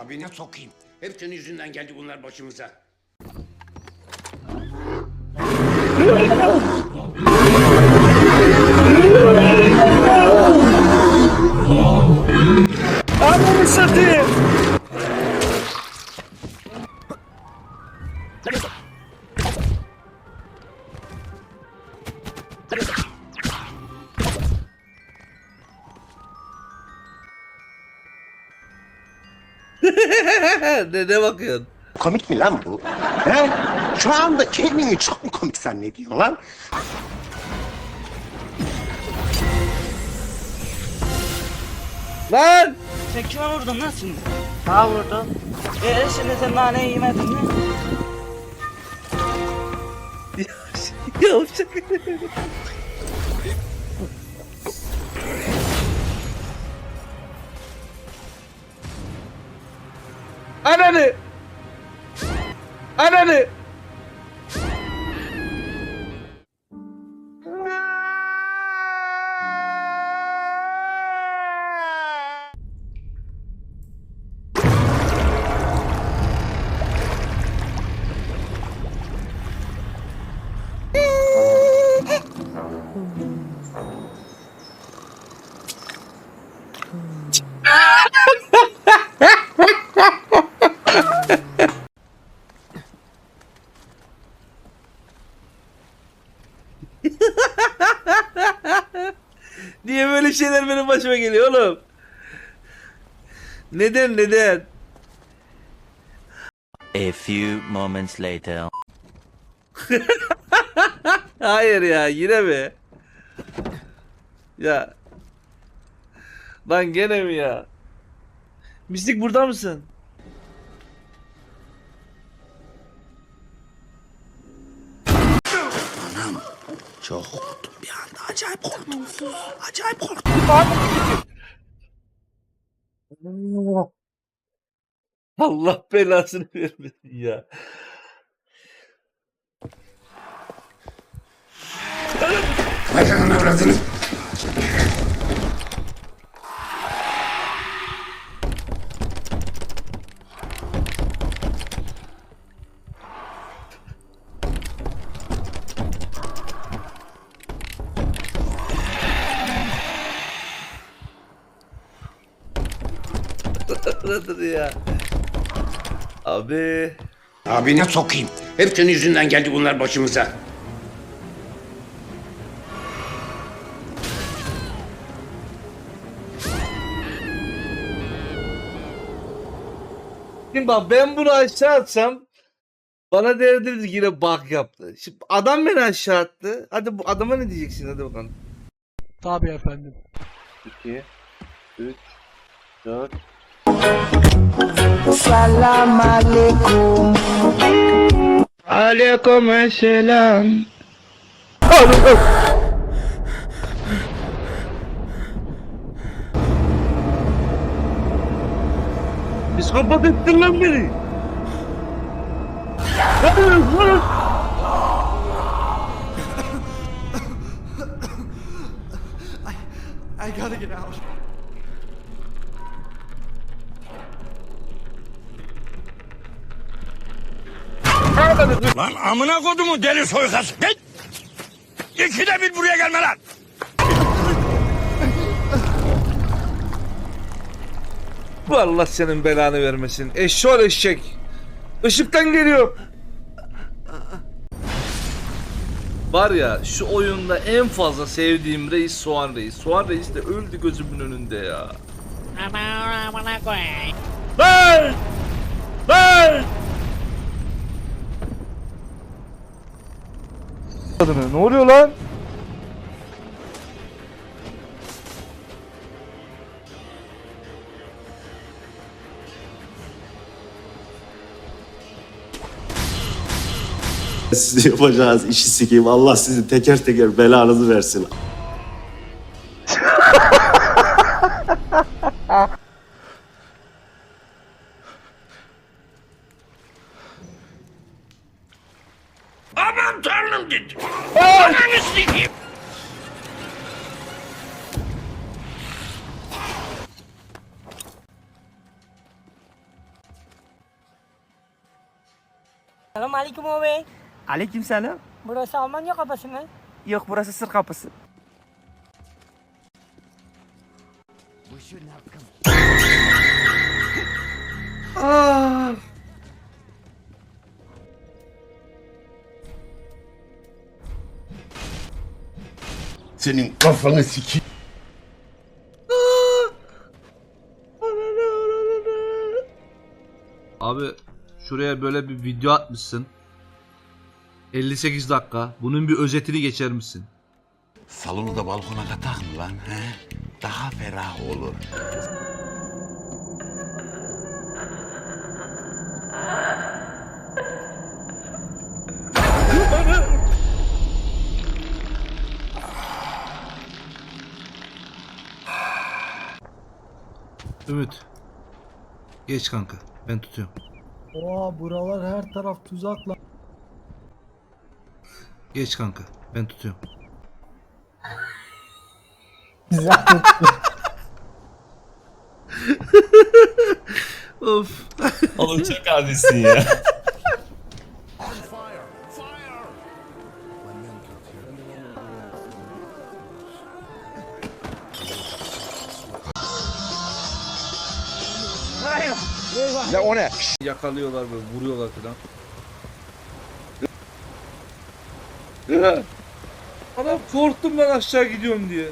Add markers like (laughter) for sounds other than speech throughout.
Abine sokayım. Hep senin yüzünden geldi bunlar başımıza. (laughs) ne ne bakıyorsun? Komik mi lan bu? He? Şu anda kendini çok mu komik zannediyorsun lan? Lan! Sen kime vurdun lan şimdi? Ha vurdum. Ee şimdi sen naneyi yemedin mi? Yavşak. Ananı! Ananı! Niye böyle şeyler benim başıma geliyor oğlum? Neden neden? A few moments later. (laughs) Hayır ya yine mi? Ya. Lan gene mi ya? Mistik burada mısın? Çok bir anda. Acayip korktum. Acayip korktum. Allah belasını vermesin ya. Lan avradını. Nedir ya? Abi. Abine sokayım. Hep senin yüzünden geldi bunlar başımıza. Şimdi bak ben bunu aşağı atsam bana derdiniz ki yine bak yaptı. Şimdi adam beni aşağı attı. Hadi bu adama ne diyeceksin hadi bakalım. Tabii efendim. 2 3 4 Aleyküm selam. Psikopat ettin lan beni. I gotta get out. Lan amına kodumu deli soykası. Git. İkide bir buraya gelme lan. Bu Allah senin belanı vermesin. Eşşoğlu eşek. Işıktan geliyor. Var ya şu oyunda en fazla sevdiğim reis Soğan Reis. Soğan Reis de öldü gözümün önünde ya. Lan! Lan! Ne oluyor lan? Sizin yapacağınız işi sikeyim. Allah sizin teker teker belanızı versin. (laughs) Selamünaleyküm abi. Aleykümselam. Burası Almanya kapısı mı? Yok burası sır kapısı. Senin kafanı sikeyim. Abi şuraya böyle bir video atmışsın. 58 dakika. Bunun bir özetini geçer misin? Salonu da balkona katak mı lan? He? Daha ferah olur. Ümit. Geç kanka. Ben tutuyorum. Oha buralar her taraf tuzakla. Geç kanka. Ben tutuyorum. (laughs) of. Oğlum çok abisin ya. (laughs) Yakalıyorlar böyle vuruyorlar falan. Adam korktum ben aşağı gidiyorum diye.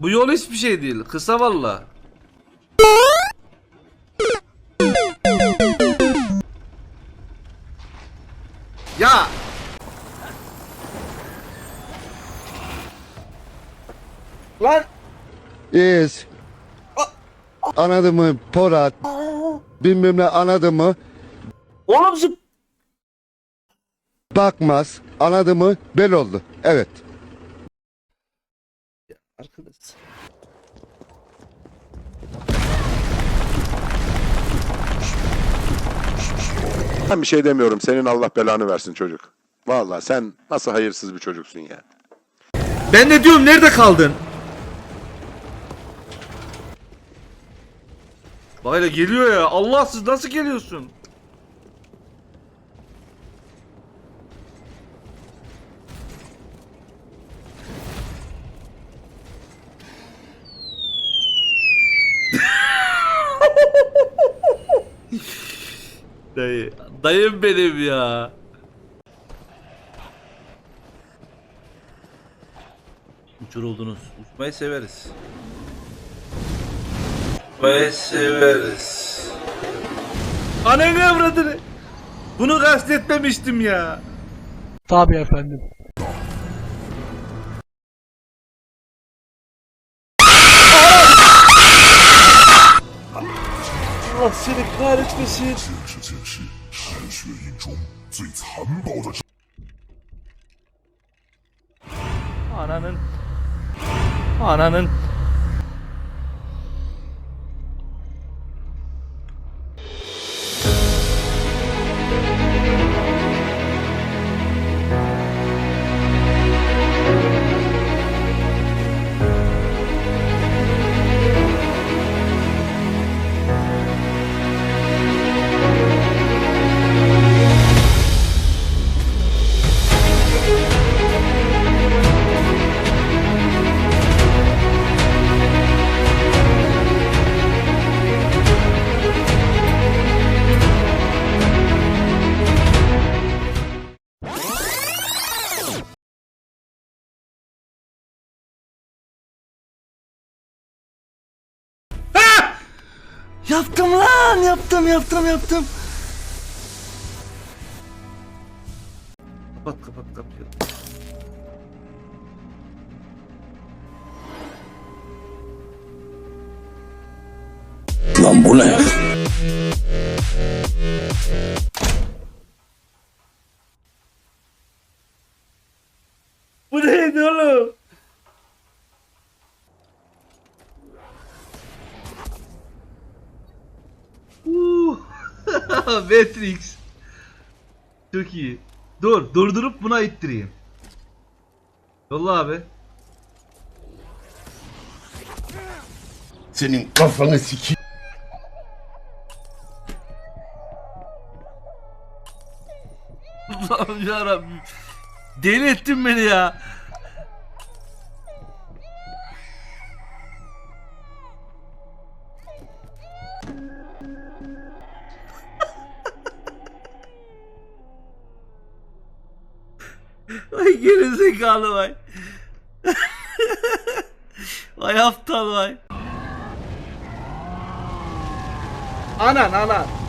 Bu yol hiçbir şey değil. Kısa valla. Ya Lan Is. Anladın mı Porat? Bilmem ne anladın mı? oğlum zıp Bakmaz. Anladın mı? Bel oldu. Evet. Arkadaş. Ben bir şey demiyorum. Senin Allah belanı versin çocuk. Vallahi sen nasıl hayırsız bir çocuksun ya. Ben de diyorum nerede kaldın? Bayla geliyor ya. Allah siz nasıl geliyorsun? (laughs) Dayı, dayım benim ya. Uçuruldunuz. Uçmayı severiz. Uçmayı severiz. Ananı avradını. Bunu kastetmemiştim ya. Tabii efendim. Allah seni kahretmesin. Ananın. Ananın. Yaptım lan yaptım yaptım yaptım. Kapat kapat kapıyı. Lan bu ne? Matrix. Çok iyi. Dur, durdurup buna ittireyim. Yolla abi. Senin kafanı siki. Allah'ım yarabbim. Deli ettin beni ya. Gerizekalı vay. (laughs) vay aptal vay. Anan anan.